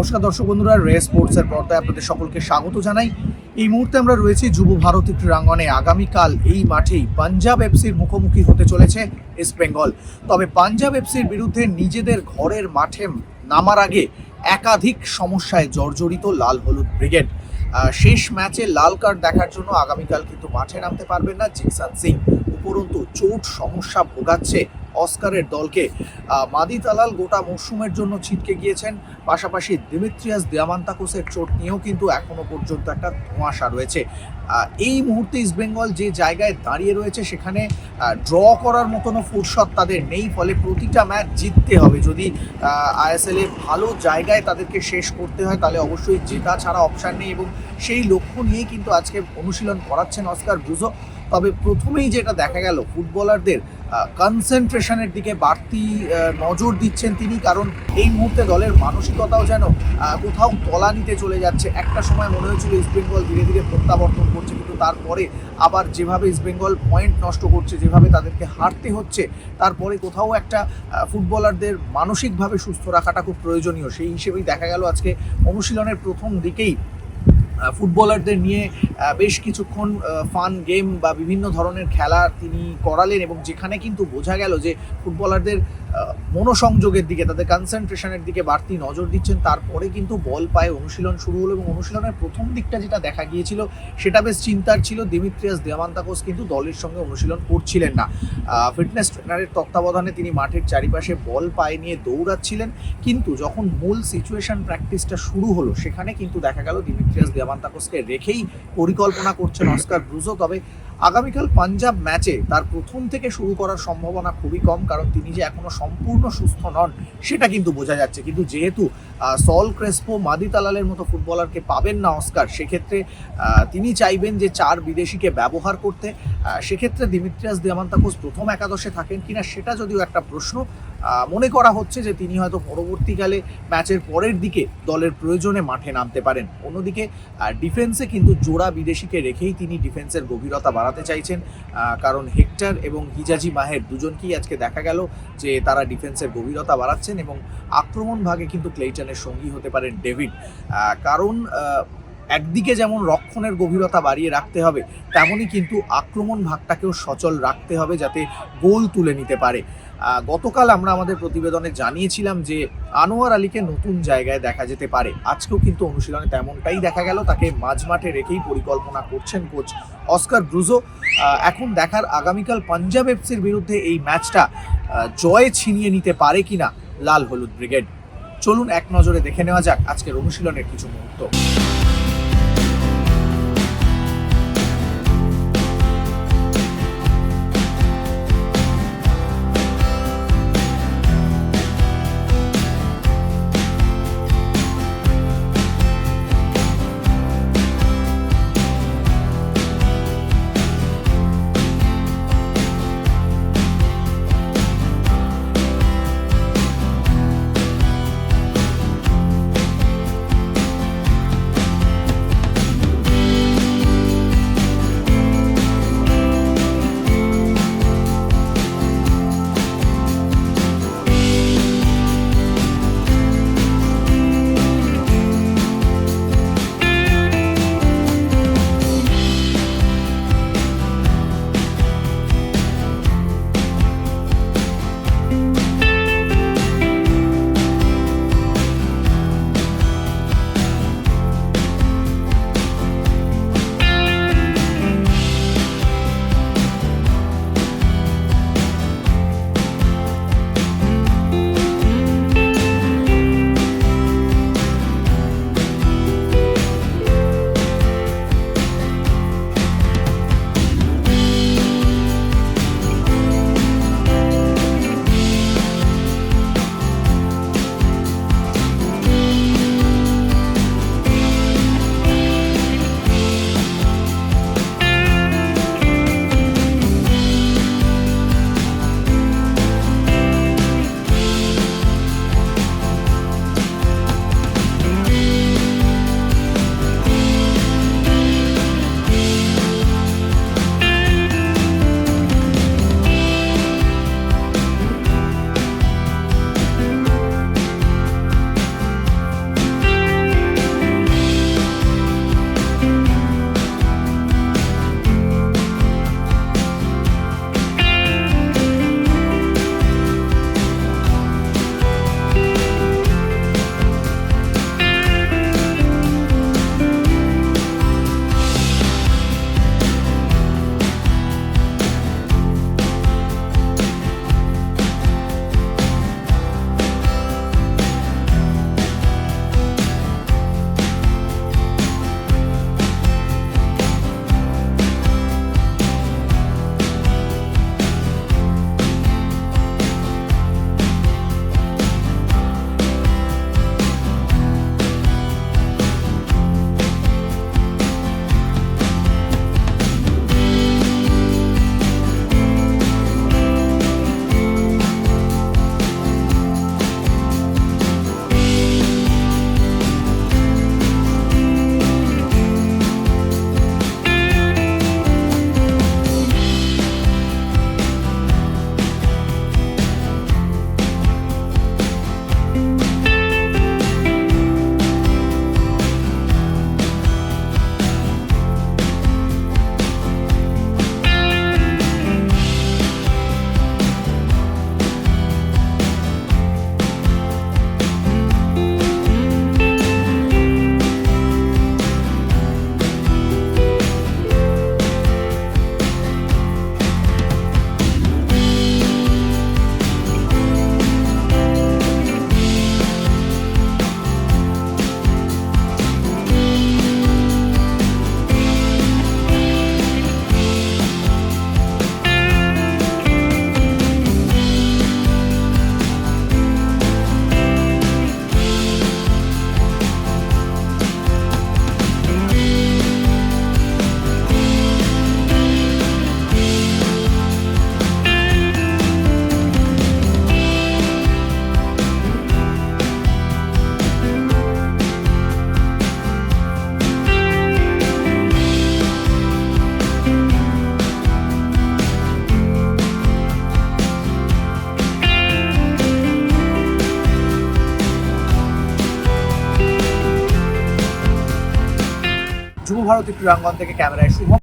নমস্কার দর্শক বন্ধুরা, রে স্পোর্টসের পর্দায় আপনাদের সকলকে স্বাগত জানাই। এই মুহূর্তে আমরা রয়েছি যুব ভারতী ক্রীড়াঙ্গনে। আগামীকাল এই মাঠেই পাঞ্জাব এফসির মুখোমুখি হতে চলেছে ইস্ট বেঙ্গল। তবে পাঞ্জাব এফসির বিরুদ্ধে নিজেদের ঘরের মাঠে নামার আগে একাধিক সমস্যায় জর্জরিত লাল হলুদ ব্রিগেড। শেষ ম্যাচে লাল কার্ড দেখার জন্য আগামীকাল কিন্তু মাঠে নামতে পারবেন না জিকসান সিং। উপরন্তু চোট সমস্যা ভোগাচ্ছে অস্কারের দলকে মাদি তালাল গোটা মরশুমের জন্য ছিটকে গিয়েছেন। পাশাপাশি দিমিত্রিয়াস দিয়ামান্তাকোসের চোট নিয়েও কিন্তু এখনও পর্যন্ত একটা ধোঁয়াশা রয়েছে। এই মুহূর্তে ইস্টবেঙ্গল যে জায়গায় দাঁড়িয়ে রয়েছে, সেখানে ড্র করার মতনও ফুরসত তাদের নেই, ফলে প্রতিটা ম্যাচ জিততে হবে। যদি আইএসএল ভালো জায়গায় তাদেরকে শেষ করতে হয়, তাহলে অবশ্যই জেতা ছাড়া অপশান নেই এবং সেই লক্ষ্য নিয়েই কিন্তু আজকে অনুশীলন করাচ্ছেন অস্কার ব্রুজো। তবে প্রথমেই যেটা দেখা গেল, ফুটবলারদের কনসেন্ট্রেশনের দিকে বাড়তি নজর দিচ্ছেন তিনি, কারণ এই মুহূর্তে দলের মানসিকতাও যেন কোথাও তলানিতে চলে যাচ্ছে। একটা সময় মনে হয়েছিল ইস্টবেঙ্গল ধীরে ধীরে প্রত্যাবর্তন করছে, কিন্তু তারপরে আবার যেভাবে ইস্টবেঙ্গল পয়েন্ট নষ্ট করছে, যেভাবে তাদেরকে হারতে হচ্ছে, তারপরে কোথাও একটা ফুটবলারদের মানসিকভাবে সুস্থ রাখাটা খুব প্রয়োজনীয়। সেই হিসেবেই দেখা গেল আজকে অনুশীলনের প্রথম দিকেই ফুটবলারদের নিয়ে বেশ কিছুক্ষণ ফান গেম বা বিভিন্ন ধরনের খেলা তিনি করালেন এবং যেখানে কিন্তু বোঝা গেল যে ফুটবলারদের মনোসংযোগের দিকে, তাদের কনসেন্ট্রেশনের দিকে বাড়তি নজর দিচ্ছেন। তারপরে কিন্তু বল পায়ে অনুশীলন শুরু হলো এবং অনুশীলনের প্রথম দিকটা যেটা দেখা গিয়েছিল, সেটা বেশ চিন্তার ছিল। দিমিত্রিয়াস দেওয়ান্তাকোস কিন্তু দলের সঙ্গে অনুশীলন করছিলেন না। ফিটনেস ট্রেনারের তত্ত্বাবধানে তিনি মাঠের চারিপাশে বল পায়ে নিয়ে দৌড়াচ্ছিলেন। কিন্তু যখন মূল সিচুয়েশন প্র্যাকটিসটা শুরু হলো, সেখানে কিন্তু দেখা গেল দিমিত্রিয়াস দেওয়ান্তাকোসকে রেখেই পরিকল্পনা করছেন অস্কার ব্রুজো। তবে আগামীকাল পাঞ্জাব ম্যাচে তার প্রথম থেকে শুরু করার সম্ভাবনা খুবই কম, কারণ তিনি যে এখনও সম্পূর্ণ সুস্থ নন, সেটা কিন্তু বোঝা যাচ্ছে। কিন্তু যেহেতু সল ক্রেসপো মাদি তালালের মতো ফুটবলারকে পাবেন না অস্কার, সেক্ষেত্রে তিনি চাইবেন যে চার বিদেশিকে ব্যবহার করতে। সেক্ষেত্রে দিমিত্রিয়াস দিয়ামান্তাকোস প্রথম একাদশে থাকেন কিনা সেটা যদিও একটা প্রশ্ন মনে করা হচ্ছে যে তিনি হয়তো পরবর্তীকালে ম্যাচের পরের দিকে দলের প্রয়োজনে মাঠে নামতে পারেন। অন্যদিকে ডিফেন্সে কিন্তু জোড়া বিদেশিকে রেখেই তিনি ডিফেন্সের গভীরতা বাড়াতে চাইছেন। কারণ হেক্টর এবং হিজাজি মাহের দুজনকেই আজকে দেখা গেল যে তারা ডিফেন্সের গভীরতা বাড়াচ্ছেন এবং আক্রমণ ভাগে কিন্তু ক্লেইটনের সঙ্গী হতে পারেন ডেভিড। কারণ একদিকে যেমন রক্ষণের গভীরতা বাড়িয়ে রাখতে হবে, তেমনই কিন্তু আক্রমণ ভাগটাকেও সচল রাখতে হবে যাতে গোল তুলে নিতে পারে। গতকাল আমরা আমাদের প্রতিবেদনে জানিয়েছিলাম যে আনোয়ার আলীকে নতুন জায়গায় দেখা যেতে পারে। আজকেও কিন্তু অনুশীলনে তেমনটাই দেখা গেল। তাকে মাঝমাঠে রেখেই পরিকল্পনা করছেন কোচ অস্কার ব্রুজো। এখন দেখার আগামীকাল পাঞ্জাব এফসির বিরুদ্ধে এই ম্যাচটা জয় ছিনিয়ে নিতে পারে কিনা লাল হলুদ ব্রিগেড। চলুন এক নজরে দেখে নেওয়া যাক আজকের অনুশীলনের কিছু মুহূর্ত। যুব ভারতী ক্রীড়াঙ্গন থেকে ক্যামেরায় শুভ